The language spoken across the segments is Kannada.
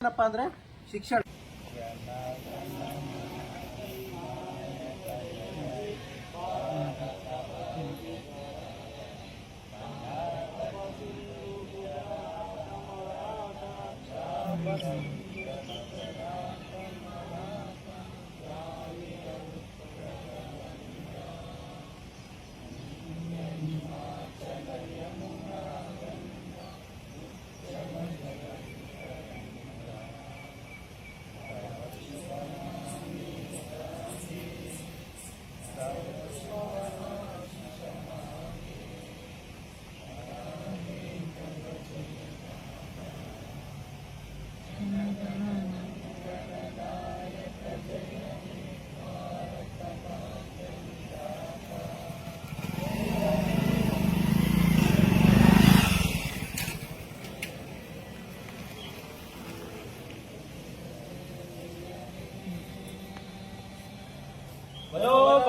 ಏನಪ್ಪ ಅಂದ್ರೆ ಶಿಕ್ಷಣ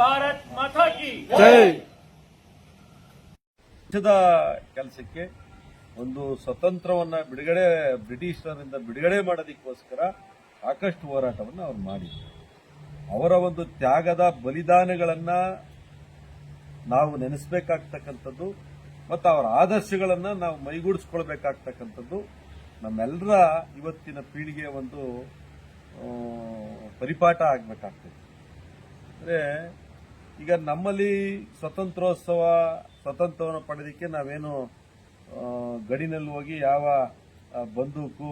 ಭಾರತ್ ಮಾತಾ ಕಿ ಪಕ್ಷದ ಕೆಲಸಕ್ಕೆ ಒಂದು ಸ್ವತಂತ್ರವನ್ನ ಬಿಡುಗಡೆ ಬ್ರಿಟಿಷರಿಂದ ಬಿಡುಗಡೆ ಮಾಡೋದಕ್ಕೋಸ್ಕರ ಸಾಕಷ್ಟು ಹೋರಾಟವನ್ನು ಅವ್ರು ಮಾಡಿದ್ರು. ಅವರ ಒಂದು ತ್ಯಾಗದ ಬಲಿದಾನಗಳನ್ನ ನಾವು ನೆನೆಸಬೇಕಾಗ್ತಕ್ಕಂಥದ್ದು ಮತ್ತು ಅವರ ಆದರ್ಶಗಳನ್ನು ನಾವು ಮೈಗೂಡಿಸ್ಕೊಳ್ಬೇಕಾಗ್ತಕ್ಕಂಥದ್ದು ನಮ್ಮೆಲ್ಲರ ಇವತ್ತಿನ ಪೀಳಿಗೆಯ ಒಂದು ಪರಿಪಾಠ ಆಗಬೇಕಾಗ್ತದೆ. ಅಂದರೆ ಈಗ ನಮ್ಮಲ್ಲಿ ಸ್ವತಂತ್ರೋತ್ಸವ, ಸ್ವತಂತ್ರವನ್ನು ಪಡೆದಕ್ಕೆ ನಾವೇನು ಗಡಿನಲ್ಲಿ ಹೋಗಿ ಯಾವ ಬಂದೂಕು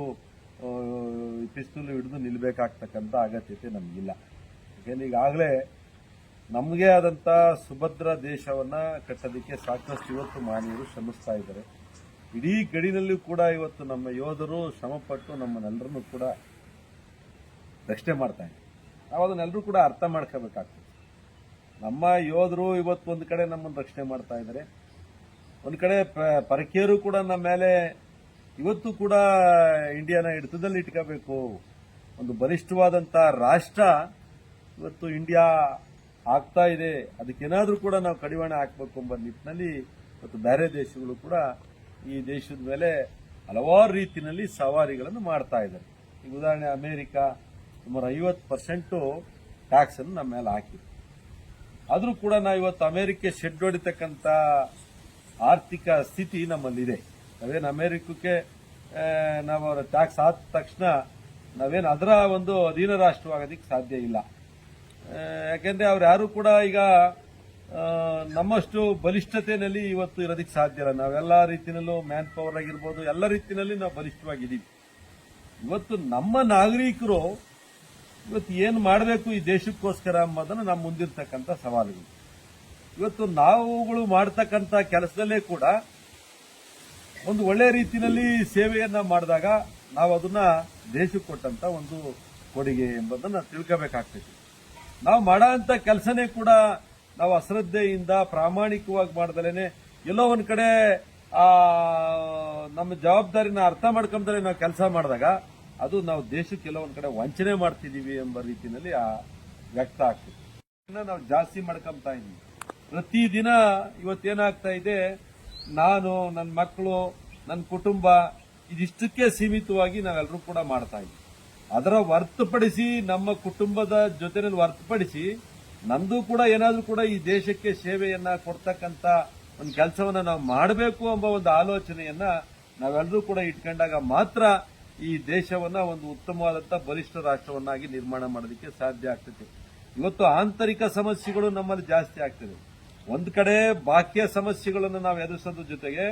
ಪಿಸ್ತೂಲು ಹಿಡಿದು ನಿಲ್ಬೇಕಾಗ್ತಕ್ಕಂಥ ಅಗತ್ಯತೆ ನಮಗಿಲ್ಲ. ಯಾಕೆಂದ್ರೆ ಈಗಾಗಲೇ ನಮಗೆ ಆದಂತ ಸುಭದ್ರ ದೇಶವನ್ನ ಕಟ್ಟೋದಕ್ಕೆ ಸಾಕಷ್ಟು ಇವತ್ತು ಮಾನವರು ಶ್ರಮಿಸ್ತಾ ಇದ್ದಾರೆ. ಇಡೀ ಗಡಿನಲ್ಲೂ ಕೂಡ ಇವತ್ತು ನಮ್ಮ ಯೋಧರು ಶ್ರಮಪಟ್ಟು ನಮ್ಮನ್ನೆಲ್ಲರನ್ನೂ ಕೂಡ ರಕ್ಷಣೆ ಮಾಡ್ತಾ ಇದ್ದಾರೆ. ನಾವು ಅದನ್ನೆಲ್ಲರೂ ಕೂಡ ಅರ್ಥ ಮಾಡ್ಕೋಬೇಕಾಗ್ತದೆ. ನಮ್ಮ ಯೋಧರು ಇವತ್ತೊಂದು ಕಡೆ ನಮ್ಮನ್ನು ರಕ್ಷಣೆ ಮಾಡ್ತಾ ಇದ್ದಾರೆ. ಒಂದು ಕಡೆ ಪರಕೀಯರು ಕೂಡ ನಮ್ಮ ಮೇಲೆ ಇವತ್ತು ಕೂಡ ಇಂಡಿಯಾನ ಹಿಡಿತದಲ್ಲಿ ಇಟ್ಕೋಬೇಕು. ಒಂದು ಬಲಿಷ್ಠವಾದಂಥ ರಾಷ್ಟ್ರ ಇವತ್ತು ಇಂಡಿಯಾ ಆಗ್ತಾ ಇದೆ. ಅದಕ್ಕೇನಾದರೂ ಕೂಡ ನಾವು ಕಡಿವಾಣ ಹಾಕಬೇಕು ಎಂಬ ನಿಟ್ಟಿನಲ್ಲಿ ಇವತ್ತು ಬೇರೆ ದೇಶಗಳು ಕೂಡ ಈ ದೇಶದ ಮೇಲೆ ಹಲವಾರು ರೀತಿಯಲ್ಲಿ ಸವಾರಿಗಳನ್ನು ಮಾಡ್ತಾ ಇದ್ದಾರೆ. ಈಗ ಉದಾಹರಣೆ ಅಮೆರಿಕ, ಸುಮಾರು ಐವತ್ತು ಪರ್ಸೆಂಟು ಟ್ಯಾಕ್ಸ್ ಅನ್ನು ನಮ್ಮ ಮೇಲೆ ಹಾಕಿದೆ ಆದರೂ ಕೂಡ ನಾವು ಇವತ್ತು ಅಮೆರಿಕ ಶೆಡ್ ಹೊಡಿತಕ್ಕಂಥ ಆರ್ಥಿಕ ಸ್ಥಿತಿ ನಮ್ಮಲ್ಲಿದೆ. ನಾವೇನು ಅಮೆರಿಕಕ್ಕೆ ನಾವು ಅವರ ಟ್ಯಾಕ್ಸ್ ಆದ ತಕ್ಷಣ ನಾವೇನು ಅದರ ಒಂದು ಅಧೀನ ರಾಷ್ಟ್ರವಾಗೋದಕ್ಕೆ ಸಾಧ್ಯ ಇಲ್ಲ. ಯಾಕೆಂದರೆ ಅವ್ರು ಯಾರು ಕೂಡ ಈಗ ನಮ್ಮಷ್ಟು ಬಲಿಷ್ಠತೆಯಲ್ಲಿ ಇವತ್ತು ಇರೋದಕ್ಕೆ ಸಾಧ್ಯ ಇಲ್ಲ. ನಾವೆಲ್ಲ ರೀತಿಯಲ್ಲೂ ಮ್ಯಾನ್ ಪವರ್ ಆಗಿರ್ಬೋದು, ಎಲ್ಲ ರೀತಿಯಲ್ಲಿ ನಾವು ಬಲಿಷ್ಠವಾಗಿದ್ದೀವಿ. ಇವತ್ತು ನಮ್ಮ ನಾಗರಿಕರು ಇವತ್ತು ಏನು ಮಾಡಬೇಕು ಈ ದೇಶಕ್ಕೋಸ್ಕರ ಅನ್ನೋದನ್ನು ನಮ್ಮ ಮುಂದಿರ್ತಕ್ಕಂಥ ಸವಾಲುಗಳು. ಇವತ್ತು ನಾವುಗಳು ಮಾಡ್ತಕ್ಕಂಥ ಕೆಲಸದಲ್ಲೇ ಕೂಡ ಒಂದು ಒಳ್ಳೆ ರೀತಿಯಲ್ಲಿ ಸೇವೆಯನ್ನ ಮಾಡಿದಾಗ ನಾವು ಅದನ್ನ ದೇಶಕ್ಕೆ ಕೊಟ್ಟಂತ ಒಂದು ಕೊಡುಗೆ ಎಂಬುದನ್ನ ತಿಳ್ಕೋಬೇಕಾಗ್ತೈತಿ. ನಾವು ಮಾಡೋ ಕೆಲಸನೇ ಕೂಡ ನಾವು ಅಶ್ರದ್ಧೆಯಿಂದ ಪ್ರಾಮಾಣಿಕವಾಗಿ ಮಾಡ್ದಲೇ ಎಲ್ಲೋ ಒಂದ್ ಕಡೆ ನಮ್ಮ ಜವಾಬ್ದಾರಿನ ಅರ್ಥ ಮಾಡ್ಕೊಂಡ್ರೆ ನಾವು ಕೆಲಸ ಮಾಡಿದಾಗ ಅದು ನಾವು ದೇಶಕ್ಕೆ ಕೆಲವೊಂದು ಕಡೆ ವಂಚನೆ ಮಾಡ್ತಿದ್ದೀವಿ ಎಂಬ ರೀತಿಯಲ್ಲಿ ಆ ವ್ಯಕ್ತ ಆಗ್ತದೆ. ನಾವು ಜಾಸ್ತಿ ಮಾಡ್ಕೊಂತಾ ಇದೀವಿ ಪ್ರತಿದಿನ ಇವತ್ತೇನಾಗ್ತಾ ಇದೆ, ನಾನು ನನ್ನ ಮಕ್ಕಳು ನನ್ನ ಕುಟುಂಬ, ಇದಿಷ್ಟಕ್ಕೆ ಸೀಮಿತವಾಗಿ ನಾವೆಲ್ಲರೂ ಕೂಡ ಮಾಡ್ತಾ ಇದ್ದೀವಿ. ಅದರ ಹೊರತುಪಡಿಸಿ, ನಮ್ಮ ಕುಟುಂಬದ ಜೊತೆನಲ್ಲಿ ಹೊರತುಪಡಿಸಿ, ನಂದು ಕೂಡ ಏನಾದರೂ ಕೂಡ ಈ ದೇಶಕ್ಕೆ ಸೇವೆಯನ್ನ ಕೊಡ್ತಕ್ಕಂತ ಒಂದು ಕೆಲಸವನ್ನ ನಾವು ಮಾಡಬೇಕು ಎಂಬ ಒಂದು ಆಲೋಚನೆಯನ್ನ ನಾವೆಲ್ಲರೂ ಕೂಡ ಇಟ್ಕೊಂಡಾಗ ಮಾತ್ರ ಈ ದೇಶವನ್ನ ಒಂದು ಉತ್ತಮವಾದಂತ ಬಲಿಷ್ಠ ರಾಷ್ಟ್ರವನ್ನಾಗಿ ನಿರ್ಮಾಣ ಮಾಡೋದಕ್ಕೆ ಸಾಧ್ಯ ಆಗ್ತದೆ. ಇವತ್ತು ಆಂತರಿಕ ಸಮಸ್ಯೆಗಳು ನಮ್ಮಲ್ಲಿ ಜಾಸ್ತಿ ಆಗ್ತದೆ. ಒಂದ್ ಕಡೆ ಬಾಹ್ಯ ಸಮಸ್ಯೆಗಳನ್ನು ನಾವು ಎದುರಿಸೋದ್ರ ಜೊತೆಗೆ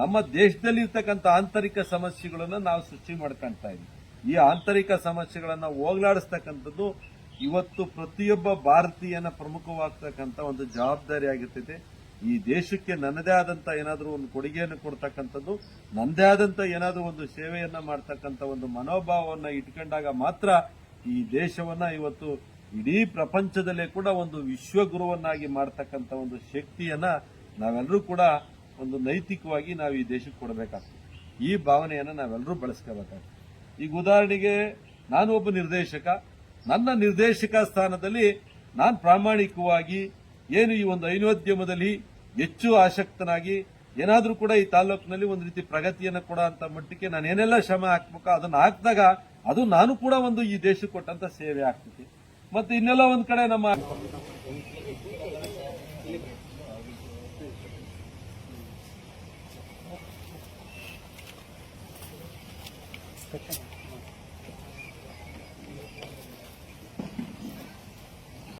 ನಮ್ಮ ದೇಶದಲ್ಲಿ ಇರ್ತಕ್ಕಂಥ ಆಂತರಿಕ ಸಮಸ್ಯೆಗಳನ್ನು ನಾವು ಸೃಷ್ಟಿ ಮಾಡ್ಕೊಳ್ತಾ ಇದ್ದೀವಿ. ಈ ಆಂತರಿಕ ಸಮಸ್ಯೆಗಳನ್ನ ಹೋಗ್ಲಾಡಿಸ್ತಕ್ಕಂಥದ್ದು ಇವತ್ತು ಪ್ರತಿಯೊಬ್ಬ ಭಾರತೀಯನ ಪ್ರಮುಖವಾಗ್ತಕ್ಕಂಥ ಒಂದು ಜವಾಬ್ದಾರಿ ಆಗಿರ್ತೈತೆ ಈ ದೇಶಕ್ಕೆ ನನ್ನದೇ ಆದಂತ ಏನಾದರೂ ಒಂದು ಕೊಡುಗೆಯನ್ನು ಕೊಡ್ತಕ್ಕಂಥದ್ದು, ನನ್ನದೇ ಆದಂತ ಏನಾದರೂ ಒಂದು ಸೇವೆಯನ್ನ ಮಾಡ್ತಕ್ಕಂಥ ಒಂದು ಮನೋಭಾವವನ್ನು ಇಟ್ಕೊಂಡಾಗ ಮಾತ್ರ ಈ ದೇಶವನ್ನ ಇವತ್ತು ಇಡೀ ಪ್ರಪಂಚದಲ್ಲೇ ಕೂಡ ಒಂದು ವಿಶ್ವಗುರುವನ್ನಾಗಿ ಮಾಡ್ತಕ್ಕಂಥ ಒಂದು ಶಕ್ತಿಯನ್ನ ನಾವೆಲ್ಲರೂ ಕೂಡ ಒಂದು ನೈತಿಕವಾಗಿ ನಾವು ಈ ದೇಶಕ್ಕೆ ಕೊಡಬೇಕಾಗ್ತದೆ. ಈ ಭಾವನೆಯನ್ನ ನಾವೆಲ್ಲರೂ ಬಳಸ್ಕೋಬೇಕಾಗ್ತದೆ. ಈಗ ಉದಾಹರಣೆಗೆ, ನಾನು ಒಬ್ಬ ನಿರ್ದೇಶಕ. ನನ್ನ ನಿರ್ದೇಶಕ ಸ್ಥಾನದಲ್ಲಿ ನಾನು ಪ್ರಾಮಾಣಿಕವಾಗಿ ಏನು ಈ ಒಂದು ಐನೋದ್ಯಮದಲ್ಲಿ ಹೆಚ್ಚು ಆಸಕ್ತನಾಗಿ ಏನಾದರೂ ಕೂಡ ಈ ತಾಲೂಕಿನಲ್ಲಿ ಒಂದು ರೀತಿ ಪ್ರಗತಿಯನ್ನು ಕೊಡ ಅಂತ ಮಟ್ಟಕ್ಕೆ ನಾನು ಏನೆಲ್ಲ ಶ್ರಮ ಹಾಕ್ಬೇಕು ಅದನ್ನು ಹಾಕಿದಾಗ ಅದು ನಾನು ಕೂಡ ಒಂದು ಈ ದೇಶಕ್ಕೆ ಕೊಟ್ಟಂತ ಸೇವೆ ಆಗ್ತೀನಿ ಮತ್ತೆ ಇನ್ನೆಲ್ಲ ಒಂದ್ ಕಡೆ ನಮ್ಮ Thank.